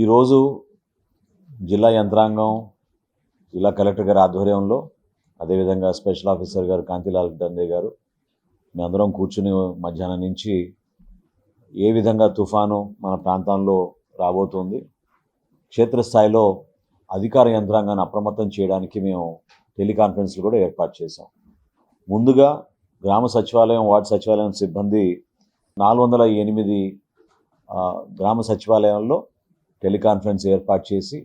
ఈరోజు జిల్లా యంత్రాంగం జిల్లా కలెక్టర్ గారి ఆధ్వర్యంలో అదేవిధంగా స్పెషల్ ఆఫీసర్ గారు కాంతిలాల్ దందే గారు మేమందరం అందరం కూర్చుని మధ్యాహ్నం నుంచి ఏ విధంగా తుఫాను మన ప్రాంతంలో రాబోతుంది క్షేత్రస్థాయిలో అధికార యంత్రాంగాన్ని అప్రమత్తం చేయడానికి మేము టెలికాన్ఫరెన్స్లు కూడా ఏర్పాటు చేశాం. ముందుగా గ్రామ సచివాలయం వార్డు సచివాలయం సిబ్బంది నాలుగు వందల ఎనిమిది గ్రామ సచివాలయంలో టెలికాన్ఫరెన్స్ ఏర్పాటు చేసి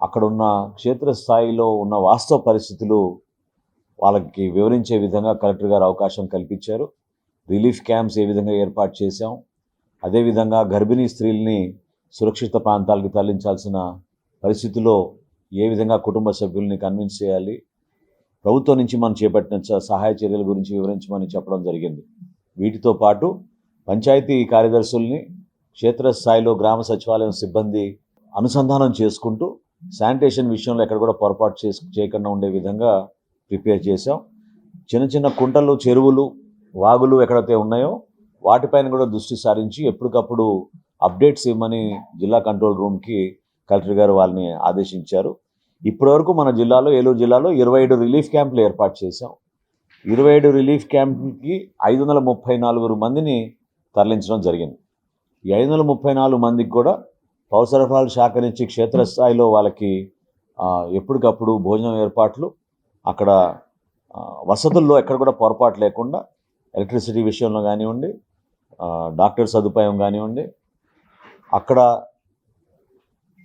అక్కడున్న క్షేత్రస్థాయిలో ఉన్న వాస్తవ పరిస్థితులు వాళ్ళకి వివరించే విధంగా కలెక్టర్ గారు అవకాశం కల్పించారు. రిలీఫ్ క్యాంప్స్ ఏ విధంగా ఏర్పాటు చేశాం. అదేవిధంగా గర్భిణీ స్త్రీల్ని సురక్షిత ప్రాంతాలకు తరలించాల్సిన పరిస్థితిలో ఏ విధంగా కుటుంబ సభ్యుల్ని కన్విన్స్ చేయాలి ప్రభుత్వం నుంచి మనం చేపట్టిన సహాయ చర్యల గురించి వివరించమని చెప్పడం జరిగింది. వీటితో పాటు పంచాయతీ కార్యదర్శుల్ని క్షేత్రస్థాయిలో గ్రామ సచివాలయం సిబ్బంది అనుసంధానం చేసుకుంటూ శానిటేషన్ విషయంలో ఎక్కడ కూడా పొరపాటు చేసు చేయకుండా ఉండే విధంగా ప్రిపేర్ చేశాం. చిన్న చిన్న కుంటలు చెరువులు వాగులు ఎక్కడైతే ఉన్నాయో వాటిపైన కూడా దృష్టి సారించి ఎప్పటికప్పుడు అప్డేట్స్ ఇవ్వమని జిల్లా కంట్రోల్ రూమ్కి కలెక్టర్ గారు వాళ్ళని ఆదేశించారు. ఇప్పటివరకు మన జిల్లాలో ఏలూరు జిల్లాలో ఇరవై ఏడు రిలీఫ్ క్యాంపులు ఏర్పాటు చేశాం. ఇరవై ఏడు రిలీఫ్ క్యాంప్కి ఐదు వందల ముప్పై నాలుగు మందిని తరలించడం జరిగింది. ఈ ఐదు వందల ముప్పై నాలుగు మందికి కూడా పౌర శాఖ నుంచి క్షేత్రస్థాయిలో వాళ్ళకి ఎప్పటికప్పుడు భోజనం ఏర్పాట్లు అక్కడ వసతుల్లో ఎక్కడ కూడా పొరపాటు లేకుండా ఎలక్ట్రిసిటీ విషయంలో కానివ్వండి డాక్టర్ సదుపాయం కానివ్వండి అక్కడ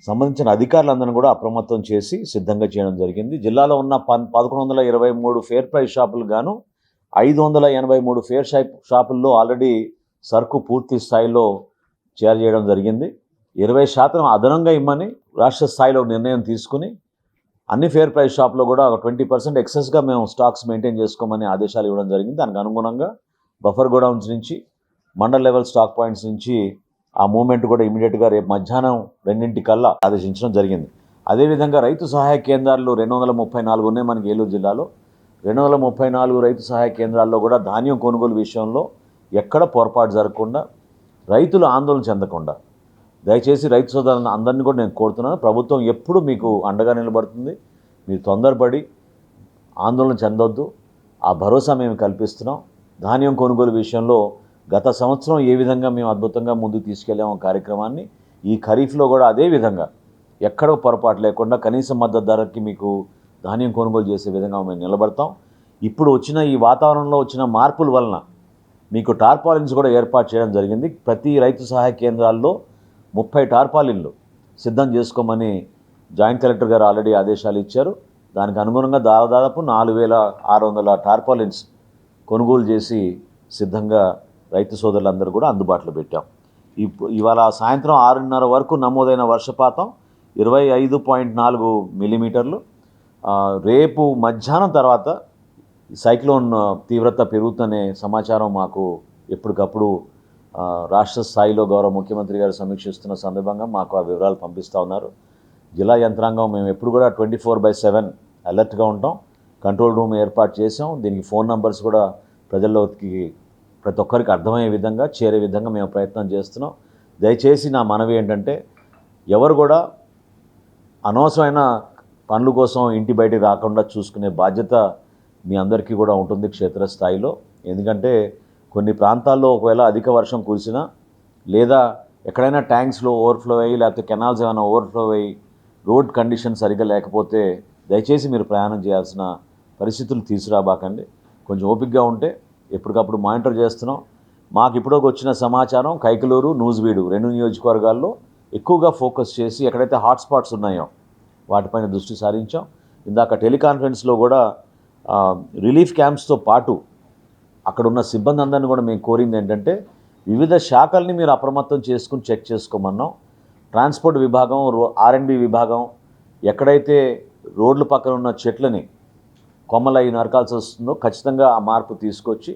సంబంధించిన అధికారులందరినీ కూడా అప్రమత్తం చేసి సిద్ధంగా చేయడం జరిగింది. జిల్లాలో ఉన్న పన్ పదకొండు వందల ఇరవై మూడు ఫేర్ ప్రైస్ షాపులు గాను ఐదు వందల ఎనభై మూడు ఫేర్ షాప్ షాపుల్లో ఆల్రెడీ సరుకు పూర్తి స్థాయిలో చేరజేయడం జరిగింది. ఇరవై శాతం అదనంగా ఇమ్మని రాష్ట్ర స్థాయిలో నిర్ణయం తీసుకుని అన్ని ఫేర్ ప్రైస్ షాప్లో కూడా ఒక ట్వంటీ పర్సెంట్ ఎక్సెస్గా మేము స్టాక్స్ మెయింటైన్ చేసుకోమని ఆదేశాలు ఇవ్వడం జరిగింది. దానికి అనుగుణంగా బఫర్ గోడౌన్స్ నుంచి మండల్ లెవెల్ స్టాక్ పాయింట్స్ నుంచి ఆ మూమెంట్ కూడా ఇమీడియట్గా రేపు మధ్యాహ్నం రెండింటి కల్లా ఆదేశించడం జరిగింది. అదేవిధంగా రైతు సహాయ కేంద్రాలు రెండు వందల ముప్పై నాలుగు ఉన్నాయి మనకి ఏలూరు జిల్లాలో. రెండు వందల ముప్పై నాలుగు రైతు సహాయ కేంద్రాల్లో కూడా ధాన్యం కొనుగోలు విషయంలో ఎక్కడ పొరపాటు జరగకుండా రైతులు ఆందోళన చెందకుండా. దయచేసి రైతు సోదరులను అందరినీ కూడా నేను కోరుతున్నాను. ప్రభుత్వం ఎప్పుడు మీకు అండగా నిలబడుతుంది. మీరు తొందరపడి ఆందోళన చెందొద్దు. ఆ భరోసా మేము కల్పిస్తున్నాం. ధాన్యం కొనుగోలు విషయంలో గత సంవత్సరం ఏ విధంగా మేము అద్భుతంగా ముందుకు తీసుకెళ్ళాము కార్యక్రమాన్ని ఈ ఖరీఫ్లో కూడా అదే విధంగా ఎక్కడో పొరపాటు లేకుండా కనీస మద్దతు ధరకి మీకు ధాన్యం కొనుగోలు చేసే విధంగా మేము నిలబడతాం. ఇప్పుడు వచ్చిన ఈ వాతావరణంలో వచ్చిన మార్పుల వలన మీకు టార్పాలిన్స్ కూడా ఏర్పాటు చేయడం జరిగింది. ప్రతి రైతు సహాయ కేంద్రాల్లో ముప్పై టార్పాలిన్లు సిద్ధం చేసుకోమని జాయింట్ కలెక్టర్ గారు ఆల్రెడీ ఆదేశాలు ఇచ్చారు. దానికి అనుగుణంగా దాదాపు నాలుగు వేల ఆరు వందల టార్పాలిన్స్ కొనుగోలు చేసి సిద్ధంగా రైతు సోదరులందరూ కూడా అందుబాటులో పెట్టాం. ఇప్పు ఇవాళ సాయంత్రం ఆరున్నర వరకు నమోదైన వర్షపాతం ఇరవై ఐదు పాయింట్ నాలుగు మిల్లీమీటర్లు. రేపు మధ్యాహ్నం తర్వాత సైక్లోన్ తీవ్రత పెరుగుతుందనే సమాచారం మాకు ఎప్పటికప్పుడు రాష్ట్ర స్థాయిలో గౌరవ ముఖ్యమంత్రి గారు సమీక్షిస్తున్న సందర్భంగా మాకు ఆ వివరాలు పంపిస్తూ ఉన్నారు. జిల్లా యంత్రాంగం మేము ఎప్పుడు కూడా ట్వంటీ ఫోర్ బై సెవెన్ అలర్ట్గా ఉంటాం. కంట్రోల్ రూమ్ ఏర్పాటు చేసాం దీనికి ఫోన్ నంబర్స్ కూడా ప్రజల్లోకి ప్రతి ఒక్కరికి అర్థమయ్యే విధంగా చేరే విధంగా మేము ప్రయత్నం చేస్తున్నాం. దయచేసి నా మనవి ఏంటంటే ఎవరు కూడా అనవసరమైన పనుల కోసం ఇంటి బయటికి రాకుండా చూసుకునే బాధ్యత మీ అందరికీ కూడా ఉంటుంది క్షేత్రస్థాయిలో. ఎందుకంటే కొన్ని ప్రాంతాల్లో ఒకవేళ అధిక వర్షం కురిసినా లేదా ఎక్కడైనా ట్యాంక్స్లో ఓవర్ఫ్లో అయ్యి లేకపోతే కెనాల్స్ ఏమైనా ఓవర్ఫ్లో అయ్యి రోడ్ కండిషన్ సరిగ్గా లేకపోతే దయచేసి మీరు ప్రయాణం చేయాల్సిన పరిస్థితులు తీసుకురాబాకండి. కొంచెం ఓపికగా ఉంటే ఎప్పటికప్పుడు మానిటర్ చేస్తున్నాం. మాకు ఇప్పుడోకి వచ్చిన సమాచారం కైకలూరు నూజివీడు రెండు నియోజకవర్గాల్లో ఎక్కువగా ఫోకస్ చేసి ఎక్కడైతే హాట్స్పాట్స్ ఉన్నాయో వాటిపైన దృష్టి సారించాం. ఇందాక టెలికాన్ఫరెన్స్లో కూడా రిలీఫ్ క్యాంప్స్తో పాటు అక్కడ ఉన్న సిబ్బంది అందరిని కూడా మేము కోరింది ఏంటంటే వివిధ శాఖల్ని మీరు అప్రమత్తం చేసుకుని చెక్ చేసుకోమన్నాం. ట్రాన్స్పోర్ట్ విభాగం రో ఆర్ఎండ్బి విభాగం ఎక్కడైతే రోడ్ల పక్కన ఉన్న చెట్లని కొమ్మలై నరకాల్సి వస్తుందో ఖచ్చితంగా ఆ మార్పు తీసుకొచ్చి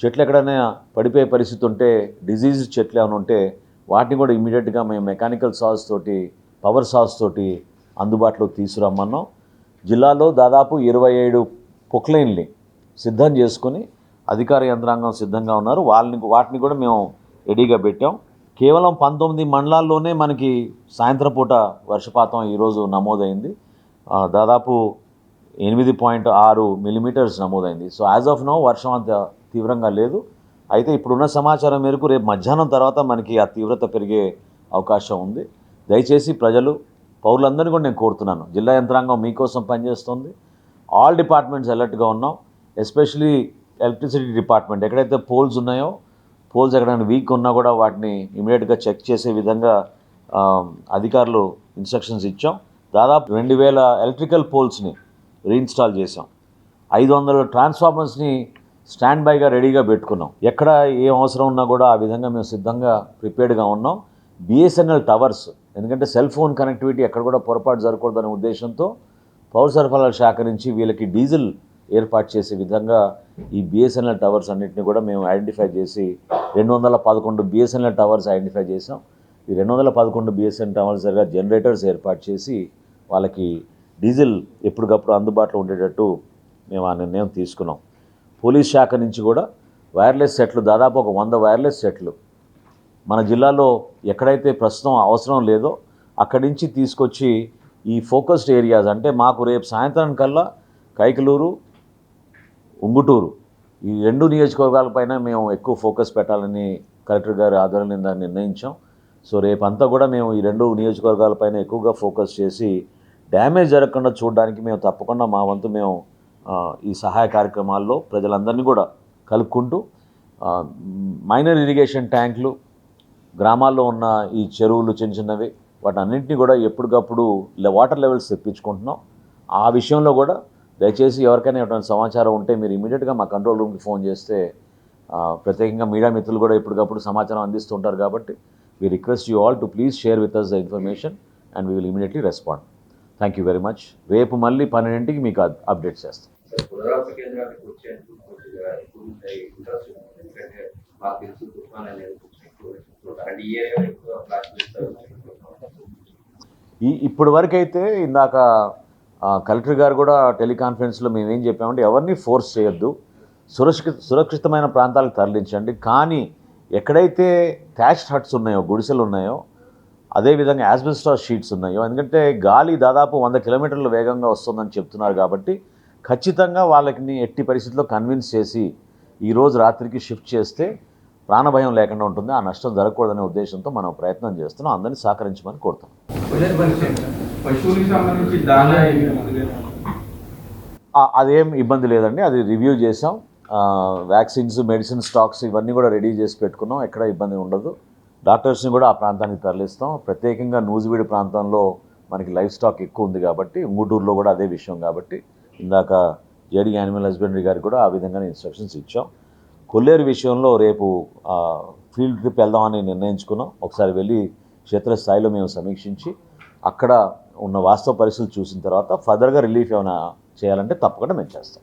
చెట్లు ఎక్కడైనా పడిపోయే పరిస్థితి ఉంటే డిజీజ్ చెట్లు ఏమైనా ఉంటే వాటిని కూడా ఇమీడియట్గా మేము మెకానికల్ సాస్ తోటి పవర్ సాస్ తోటి అందుబాటులో తీసుకురమ్మన్నాం. జిల్లాలో దాదాపు ఇరవై ఏడు పొక్లైన్లు సిద్ధం చేసుకొని అధికార యంత్రాంగం సిద్ధంగా ఉన్నారు. వాళ్ళని వాటిని కూడా మేము రెడీగా పెట్టాం. కేవలం పంతొమ్మిది మండలాల్లోనే మనకి సాయంత్రం పూట వర్షపాతం ఈరోజు నమోదైంది. దాదాపు ఎనిమిది పాయింట్ ఆరు మిల్లీమీటర్స్ నమోదైంది. సో యాజ్ ఆఫ్ నో వర్షం అంత తీవ్రంగా లేదు. అయితే ఇప్పుడున్న సమాచారం మేరకు రేపు మధ్యాహ్నం తర్వాత మనకి ఆ తీవ్రత పెరిగే అవకాశం ఉంది. దయచేసి ప్రజలు పౌరులందరినీ కూడా నేను కోరుతున్నాను. జిల్లా యంత్రాంగం మీకోసం పనిచేస్తుంది. ఆల్ డిపార్ట్మెంట్స్ అలర్ట్గా ఉన్నాం. ఎస్పెషలీ ఎలక్ట్రిసిటీ డిపార్ట్మెంట్ ఎక్కడైతే పోల్స్ ఉన్నాయో పోల్స్ ఎక్కడైనా వీక్ ఉన్నా కూడా వాటిని ఇమీడియట్గా చెక్ చేసే విధంగా అధికారులు ఇన్స్ట్రక్షన్స్ ఇచ్చాం. దాదాపు రెండు వేల ఎలక్ట్రికల్ పోల్స్ని రీఇన్స్టాల్ చేసాం ఐదు వందల ట్రాన్స్ఫార్మర్స్ని స్టాండ్ బైగా రెడీగా పెట్టుకున్నాం. ఎక్కడ ఏం అవసరం ఉన్నా కూడా ఆ విధంగా మేము సిద్ధంగా ప్రిపేర్డ్గా ఉన్నాం. బిఎస్ఎన్ఎల్ టవర్స్ ఎందుకంటే సెల్ ఫోన్ కనెక్టివిటీ ఎక్కడ కూడా పొరపాటు జరగకూడదనే ఉద్దేశంతో పౌర సరఫరాల శాఖ నుంచి వీళ్ళకి డీజిల్ ఏర్పాటు చేసే విధంగా ఈ బిఎస్ఎన్ఎల్ టవర్స్ అన్నింటినీ కూడా మేము ఐడెంటిఫై చేసి రెండు వందల పదకొండు బిఎస్ఎన్ఎల్ టవర్స్ ఐడెంటిఫై చేసాం ఈ రెండు వందల పదకొండు బిఎస్ఎన్ టవర్స్ దగ్గర జనరేటర్స్ ఏర్పాటు చేసి వాళ్ళకి డీజిల్ ఎప్పటికప్పుడు అందుబాటులో ఉండేటట్టు మేము ఆ నిర్ణయం తీసుకున్నాం. పోలీస్ శాఖ నుంచి కూడా వైర్లెస్ సెట్లు దాదాపు ఒక వంద వైర్లెస్ సెట్లు మన జిల్లాలో ఎక్కడైతే ప్రస్తుతం అవసరం లేదో అక్కడి నుంచి తీసుకొచ్చి ఈ ఫోకస్డ్ ఏరియాస్ అంటే మాకు రేపు సాయంత్రం కల్లా కైకలూరు ఉంగుటూరు ఈ రెండు నియోజకవర్గాలపైన మేము ఎక్కువ ఫోకస్ పెట్టాలని కలెక్టర్ గారి ఆధ్వర్యంలో నిర్ణయించాం. సో రేపంతా కూడా మేము ఈ రెండు నియోజకవర్గాలపైన ఎక్కువగా ఫోకస్ చేసి డ్యామేజ్ జరగకుండా చూడడానికి మేము తప్పకుండా మా వంతు మేము ఈ సహాయ కార్యక్రమాల్లో ప్రజలందరినీ కూడా కలుపుకుంటూ మైనర్ ఇరిగేషన్ ట్యాంకులు గ్రామాల్లో ఉన్న ఈ చెరువులు చిన్న చిన్నవి వాటి అన్నింటినీ కూడా ఎప్పటికప్పుడు వాటర్ లెవెల్స్ తెప్పించుకుంటున్నాం. ఆ విషయంలో కూడా దయచేసి ఎవరికైనా ఎటువంటి సమాచారం ఉంటే మీరు ఇమీడియట్గా మా కంట్రోల్ రూమ్కి ఫోన్ చేస్తే ప్రత్యేకంగా మీడియా మిత్రులు కూడా ఎప్పటికప్పుడు సమాచారం అందిస్తుంటారు కాబట్టి we request you all to please share with us the information and we will immediately respond thank you very much రేపు మళ్ళీ పన్నెండింటికి మీకు అప్- అప్డేట్ చేస్తాం. ఈ ఇప్పటి వరకు అయితే ఇందాక కలెక్టర్ గారు కూడా టెలికాన్ఫరెన్స్లో మేము ఏం చెప్పామంటే ఎవరిని ఫోర్స్ చేయొద్దు. సురక్షిత సురక్షితమైన ప్రాంతాలకు తరలించండి. కానీ ఎక్కడైతే థ్యాచ్డ్ హట్స్ ఉన్నాయో గుడిసెలు ఉన్నాయో అదేవిధంగా యాస్బెస్టాస్ షీట్స్ ఉన్నాయో. ఎందుకంటే గాలి దాదాపు వంద కిలోమీటర్ల వేగంగా వస్తుందని చెప్తున్నారు కాబట్టి ఖచ్చితంగా వాళ్ళకి ఎట్టి పరిస్థితుల్లో కన్విన్స్ చేసి ఈరోజు రాత్రికి షిఫ్ట్ చేస్తే ప్రాణభయం లేకుండా ఉంటుంది. ఆ నష్టం జరగకూడదనే ఉద్దేశంతో మనం ప్రయత్నం చేస్తున్నాం. అందరినీ సహకరించమని కోరుతాం అదేం ఇబ్బంది లేదండి. అది రివ్యూ చేసాం వ్యాక్సిన్స్ మెడిసిన్ స్టాక్స్ ఇవన్నీ కూడా రెడీ చేసి పెట్టుకున్నాం. ఎక్కడ ఇబ్బంది ఉండదు. డాక్టర్స్ని కూడా ఆ ప్రాంతానికి తరలిస్తాం. ప్రత్యేకంగా నూజివీడి ప్రాంతంలో మనకి లైఫ్ స్టాక్ ఎక్కువ ఉంది కాబట్టి ఉంగుటూరులో కూడా అదే విషయం కాబట్టి ఇందాక జేడీ యానిమల్ హస్బెండరీ గారికి కూడా ఆ విధంగానే ఇన్స్ట్రక్షన్స్ ఇచ్చాం. కొల్లేరు విషయంలో రేపు ఫీల్డ్ ట్రిప్ వెళ్దామని నిర్ణయించుకున్నాం. ఒకసారి వెళ్ళి క్షేత్రస్థాయిలో మేము సమీక్షించి అక్కడ ఉన్న వాస్తవ పరిస్థితులు చూసిన తర్వాత ఫర్దర్గా రిలీఫ్ ఏమైనా చేయాలంటే తప్పకుండా మేము చేస్తాం.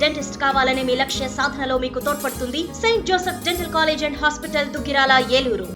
డెంటిస్ట్ కావాలనే మీ లక్ష్య సాధనలో మీకు తోడ్పడుతుంది. Saint Joseph dental college and hospital Duggirala Eluru